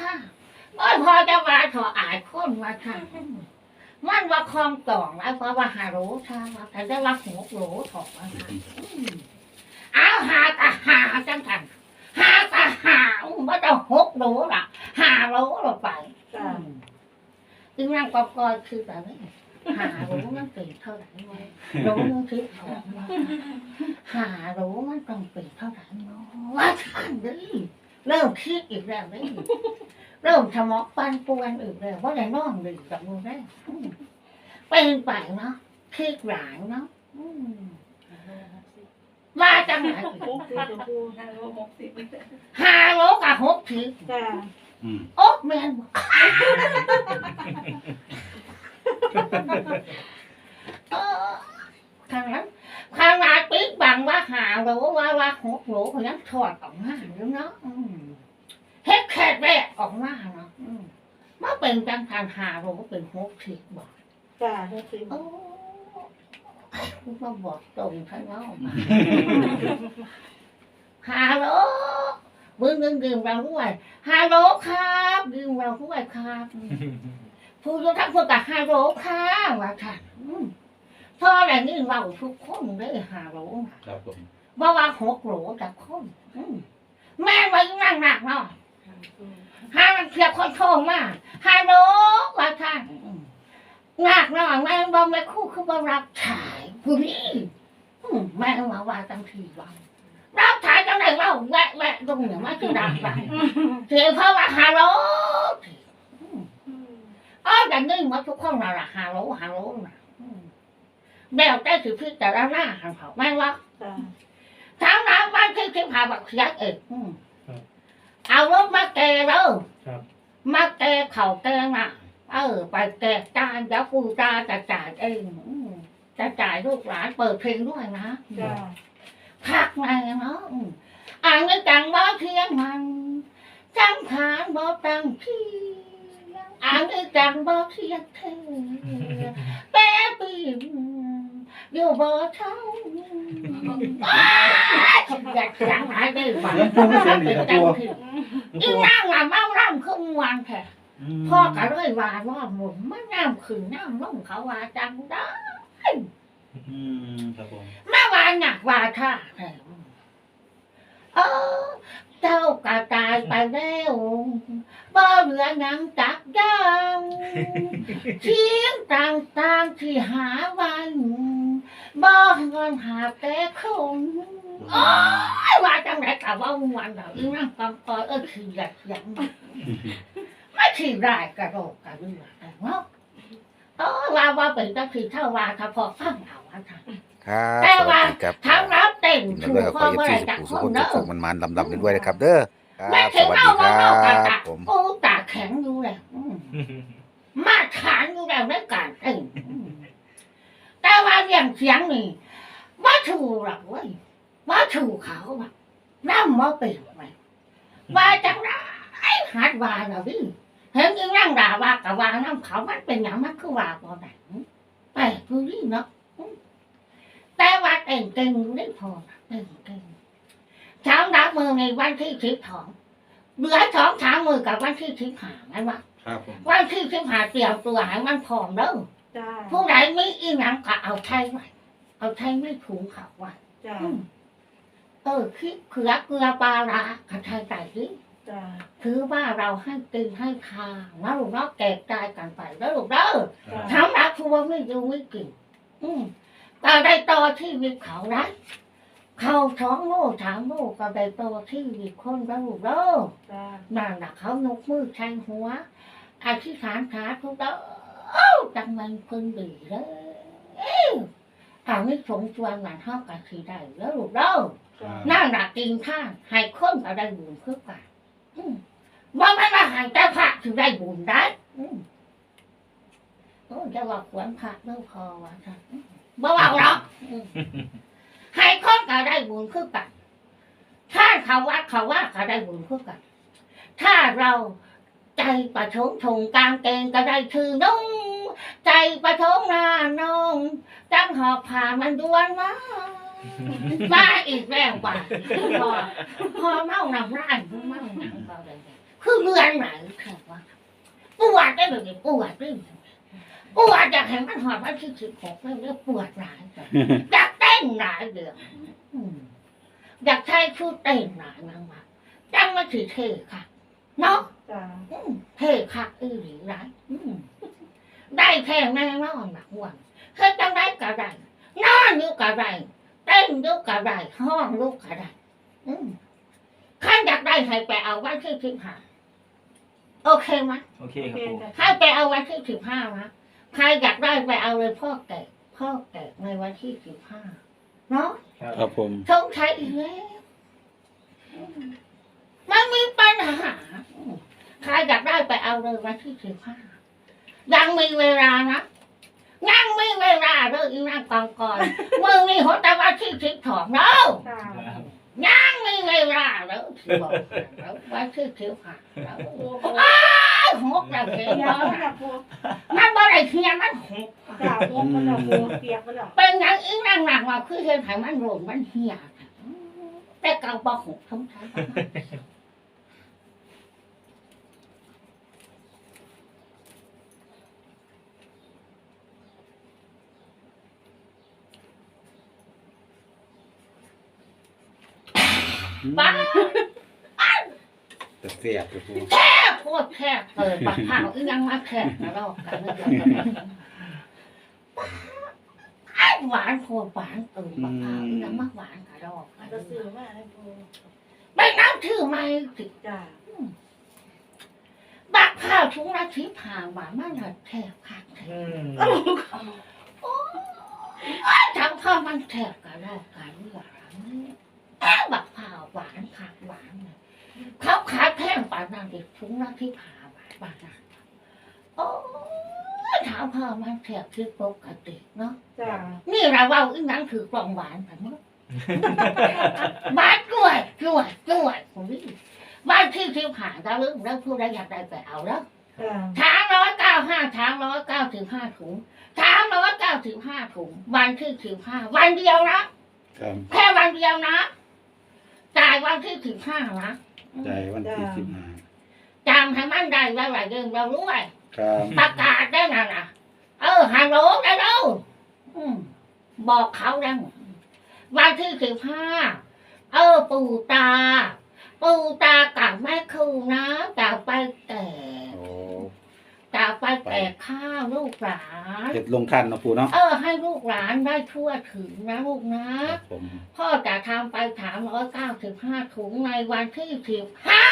ค่ะไม่พอจะมาถออายคนมาค่ะมันว่าคลองต่องแล้วเพราะว่าหารู้ค่ะว่าแต่ได้ว่าหัวโหลถอกมาค่ะอืมเอาหากะหาจังทันหากะหาไม่ต้องหกโหลล่ะหาโหลลงไปจ้าซึ่งนั่งกอกอยคือแบบนี้หารู้มันเป็นเท่าไหร่ไหมรู้มันคิดออกมาหารู้มันต้องเป็นเท่าไหร่เนาะว่าท่านดิ เริ่มคิดอีกแล้วนี่เริ่มสมองปันปวนอีกแล้วว่าแต่น้องดีกับมือแรกอืมเป็นไปเนาะคิดหลายเนาะอืมมาจังไหนอีกปุ๊บสีชมพูห้าโลหกสิบหารู้กับหกทีจ้าอืมโอ๊ะแมนบอกเออขนาดขน พาดปิ๊กบังว่าหาหรู้ว่าว่าหกรู้เขายังถอดออกมาอยู่เนาะเฮ็ดแค่แรกออกมาเนาะมาเป็นจังทานหาหรู้เป็นหกทีบอกจ้าหกสิบโอ้คุณมาบอกตรงท่านเนาะหารู้มึงนึงดื่มเราด้วยฮัลโหลครับดื่มเราด้วยครับผู้ชมทั้งคนกับฮัลโหลค่ะว่าค่ะอื พออะไรนี่เราทุกคนได้ฮัลโหลครับผมบ่ว่าหกโหลจากคนอืมแม่ไว้นั่งหนักเนาะหามันเพียบคนโทรมาฮัลโหลว่าค่ะอืมหนักเนาะแม่บอกแม่คู่คือบ่รับฉายผู้นี้อืมแม่มาว่าตั้งทีว่ารับฉายจังไหนว่าแวะแวะตรงเนี่ยมาคือดังไปเสียงเพราะว่าฮัลโหลอืมอ๋ออย่างนี้มาทุกคนน่ะล่ะฮัลโหลฮัลโหลน่ะอืม แล้วแต่สิพิจารณาหันเขาแม่นว่าจ้า tháng nào ban khi khi hà bạc giác ị ao lúc má kè đâu ครับ má kè khẩu kè nè ờ bài kè cha giáo phu cha cha cha ê cha cha lúc lại bờ thuyền lúc này nè จ้า khạc này nó ai mới chẳng bó thiên hoàng chẳng khán bó tăng chi ai mới chẳng bó thiên thế bé bìm vô bờ thâu อยากจังหายได้หวังหลวงปู่ไม่เสียงดีครับปู่ อยู่บ่เท่าอยากจังหายไปฝันั่งอะเมาร่ำขึ้นวันแท้พ่อก็เลยว่าว่าหมุนไม่น้ำขึ้นน้ำลงเขาว่าจังได้อืมครับผมแม่ว่าหนักว่าท่าเออเจ้ากระตายไปแล้วบ่เหลือนังจัก ย่างเชียงต่างๆที่หาวันบ่เงินหาแต่คงโอ้ยว่าจังไหนกับว่าวันเราอีนั่งกำปอยเออคืออยากยังไม่คือได้กระโดดกระเดือกแต่เนาะเออว่าว่าเป็นจังคือเท่าว่าถ้าพอฟังเอาว่าค่ะครับแต่สวัว่าสดีครับทั้งรับเต็มแล้ถูวกก็ขพ่ออเอฟเมื่อซีไหรสุจากขุคสุขนคนเด้อสุขมันมันลำลำไปด้วยนะครับ เด้อคแม่รับสถึงวัสเอาดีว่าคเรารักันบจ้ะผมโอ้ตาแข็งอยู่แหละอื มาฐานอยู่แล้วในการเต้นอืมแต่ว่าเรื่องเสียงนี่ว่าถูกหรอกเว้ยว่าถูกเขาแบบน้ำมาเป็นไหมว่าจังไรหัดว่าเราดิเห็นยังนั่งด่าว่ากับว่าน้ำเขามันเป็นอย่างมันคือว่าบ่ไหนไปดูดิเนาะแต่ว่าเก่งเก่งอยู่ได้พอเก่งเก่งเช้าดับมือในวันที่สิบสองเหลือสองสามมือกับวันที่สิบห้าไงวะ ครับผมวันที่สิบห้าเตรียมตัวให้มันพร้อมเด้อจ้าผู้ใดไม่อีหยังก็เอาไทยไว้เอาไทยไม่ถุงเขาไว้จ้าอืมเออคิดเขือเกลือปลาร้ากระไทยไก่ดิจ้าถือว่าเราให้กินให้ทานนะลูกเนาะแก่กายกันไปแล้วลูกเด้อจ้าทำรักทัวไม่ดูไม่กินอืมก็ได้ต่อที่วิตเขานะ เขาท้องโม่ถามโม่ก็ได้ต่อที่วิตคนแล้วลูกเด้อจ้านั่นแหละเขายกมือแทงหัวอธิษฐานขาทุกเด้อจังมันเพิ่งดีเลยถ้าไม่สมชวนมันเท่ากับสีได้แล้วลูกเด้อจ้านั่งดักกินข้างให้คนก็ได้บุญคือกันอืมว่าไม่มาใหายแต่พระถึงได้บุญได้อืมโอ้จะว่าขวนพระเลิกพอวะท่านอืมบ่เอาหรอก อืมให้คนก็ได้บุญคือกัน ถ้าเขาวัดเขาว่าก็ได้บุญคือกัน ถ้าเราใจประทงทงกลางเกงก็ได้ถือนุ่งใจประทงหน้านองจังหอบผ่ามันดวนมามาอีกแล้วว่ะพอพอเมาหนังร้านเมาหนังก็เลยคคือเรือนไหนแค่ว่าปวดได้เลยปวดได้เลยปวดอยากเห็นมันหอดวันที่สิบหกเลยเรียกปวดหลายจ้ะอยากเต้ นหลายเดือนอืมอยากใช้ชุดเต้นหลายนางมาจังมาถือเท่ค่ะ เนาะจ้าอืมเท่คักอือหรือไรอืมได้แค่แน่นอนหนักวันเฮ็ดจังได้กะไรนอนอยู่กะไรเต้นอยู่กะไรห้องอยู่กะไรอืมข้าอยากได้ใครไปเอาไว้ที่สิบห้าโอเคไหมโอเคโอครับเคปูจ้ะให้ไปเอาวันที่สิบห้านะใครอยากได้ไปเอาเลยพ่อแก่พ่อแก่ในวันที่สิบห้า เนาะครับผมชงใช้อีกแล้วอืมมันมีปัญหาอืมใครอยากได้ไปเอาเลยวันที่สิบห้ายังมีเวลานะยังมีเวลาเด้ออีนั่งกองก่อนมึงมีหัวแต่วันที่สิบสองเนาะจ้ายังมีเวลาเด้อที่บอกแล้ววันที่สิบห้าเด้อปูปูอ้าว หกแล้วเห็นเปียแล้กวแล้วนะจ้ะปูมันบ่ได้เทียนมันหกจ้าปูมันจะปูเปียกไปแล้วเป็นอย่างอีนั่งหนักว่าคือเห็นไขมันโรนมันเหี่ยแต่เก่าบ่หกทั้งทั้งบ้าแต่เสียบเลยปูแค่ โคตรแค่เปิดปากข้าวอีนังมาแค่นะเรากันเลยหวานโคตรหวานเปิดปากข้าวอีนั่งมากหวานกระดอกกันจะซื้อมาให้ปูไปน้ำชื่อไม่สิดจ้าบักข้าวชุงละทิพาหวานมันเลยแทบขาดแทบอืมโอ้ยทั้งพ่อมันแทบกระดอกกันเรื่องนี้แอ้บักข้าวหวานขาดหวานเลย เขาขายแพงปานนั้นเด็กชุงละทิพาหวานปานนั้นโอ้ยถามพ่อมันแทบคือปกติเนาะจ้านี่เราเว่าอีนังถือกล่องหวานกันเนาะหวานกล้วยกล้วยกล้วยผมนี่บ้านที่ที่ผ่านเราเรื่องเราพูดได้อยากได้ไปเอาแล้วจ้าช้างร้อยเก้าห้าช้างร้อยเก้าสิบห้าถุงช้างร้อยเก้าสิบห้าถุงวันที่สิบห้าวันเดียวนะครับแค่วันเดียวนะจ่ายวันที่สิบห้านะ ใจวันที่สิบห้าจำให้มันได้ว่าไหลเดิมเรารู้ไว้ครับประกาศได้นะนะเออฮัลโหลได้แล้วอืมบอกเขาแล้ววันที่สิบห้าเออ ปู่ตา ปู่ตากับแม่ครูนะจะไปแต่ โอ้จะไปแต่ข้าวลูกหลาน เห็ดลงทันเนาะปูเนาะเออ ให้ลูกหลานได้ทั่วถึงนะลูกนะ ครับผมพ่อจะทำไปสามร้อยเก้าสิบห้าถุงในวันที่สิบห้า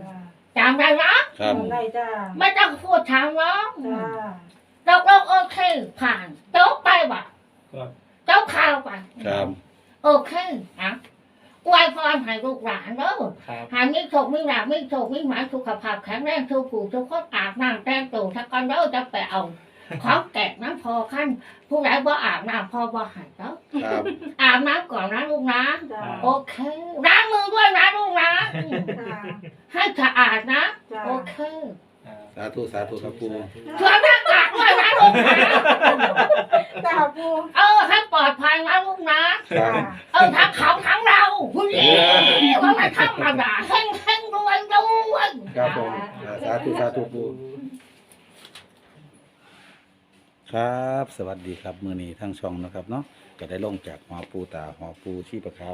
จ้าจำได้ไหมครับได้จ้าไม่ต้องพูดถามน้องจ้าตกลงโอเค ผ่านจบไปว่ะครับจบข่าวไปครับ โอเคนะ อวยพรให้ลูกหลานเด้อครับหามีโชคมีลาภมีโชคมีหมายสุขภาพแข็งแรงทุกผู้ทุกคนอาบน้ำแต่งตัวถ้าก่อนเด้อจะไปเอาของแกะน้ำพอขั้นผู้ใดบ่อาบน้ำพอบ่ใหายเด้อครับอาบน้ำก่อนนะลูกนะจ้าโอเคล้างมือด้วยนะลูกนะอืมจ้าให้สะอาดนะ จ้าโอเคสาธุสาธุครับปูสวมหน้ากากด้วยนะลูกนะจ้าปูเออให้ปลอดภัยนะลูกนะ ครับเออทั้งเขาทั้งเราผู้หญิง ว่าไม่ธรรมดาเฮงเฮงรวยรวยครับผมสาธุสาธุปูครับ สวัสดีครับมื้อนี้ทั้งช่องนะครับเนาะก็ได้ลงจากหอปูตาหอปูชีพะเขา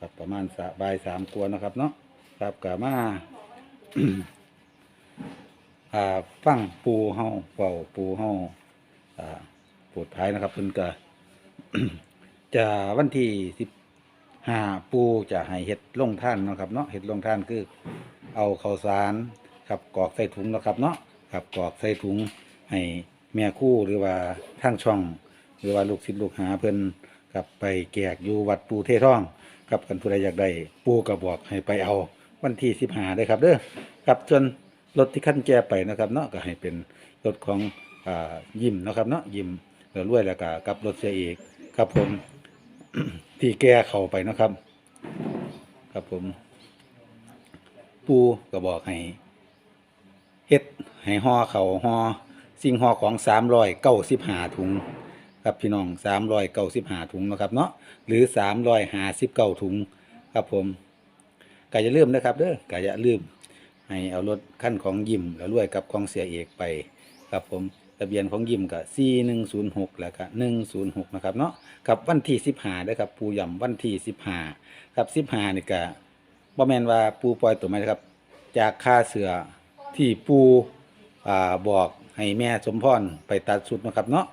ครับประมาณสะบ่ายสามกวนนะครับเนาะครับกะมา อ่าฟังปูเฮาเฝ้าปูเฮาอ่าปวดภายนะครับเพิ่นก็ จะวันที่สิบ หาปูจะให้เฮ็ดลงท่านเนาะครับเนาะเฮ็ดลงท่านคือเอาข้าวสารครับกรอกใส่ถุงเนาะครับเนาะครับกรอกใส่ถุงให้แม่คู่หรือว่าทางช่อง หรือว่าลูกศิษย์ลูกหาเพิ่นกับไปแจกอยู่วัดปูเทท่องกับกันผู้ใดอยากได้ปูก็บอกให้ไปเอาวันที่สิบห้าได้ครับเด้อครับจนรถที่ขั้นแก่ไปนะครับเนาะก็ให้เป็นรถของอ่ายิมนะครับเนาะยิมเรือรวยแล้วก็กับรถเสียเอกครับผม ที่แก่เข้าไปนะครับ ครับผม ปูก็บอกให้เฮ็ดให้ห่อเขาห่อสิ่งห่อของสามร้อยเก้าสิบหาถุง ครับพี่น้องสามร้อยเก้าสิบหาถุงนะครับเนาะหรือสามร้อยหาสิบเก้าถุง ครับผมก็อย่าลืมนะครับเด้อก็อย่าลืมให้เอารถขั้นของยิมแล้วรวยกับของเสียเอกไป ครับผม ทะเบียนของยิมก็4106 แล้วก็106 นะครับเนาะกับวันที่15เด้อครับปูย่ำวันที่15ครับ15นี่ก็บ่แม่นว่าปูปล่อยตัวมนะครับ จากค่าเสือที่ปูอ่าบอกให้แม่สมพรไปตัดสุดนะครับเนาะ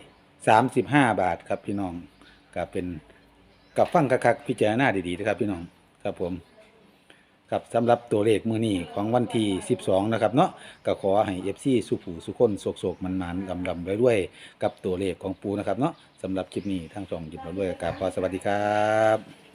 135 บาทครับพี่น้องก็เป็นกับฟังคักๆพิจารณาดีๆนะครับพี่น้องครับผม ครับสำหรับตัวเลขมือนี้ของวันที่ 12 นะครับเนาะก็ขอให้เอฟซีสุผูสุคนโศกโศกมันมันดำดำด้วยๆกับตัวเลขของปูนะครับเนาะสำหรับคลิปนี้ทางช่องหยิบมาด้วยกับขอสวัสดีครับ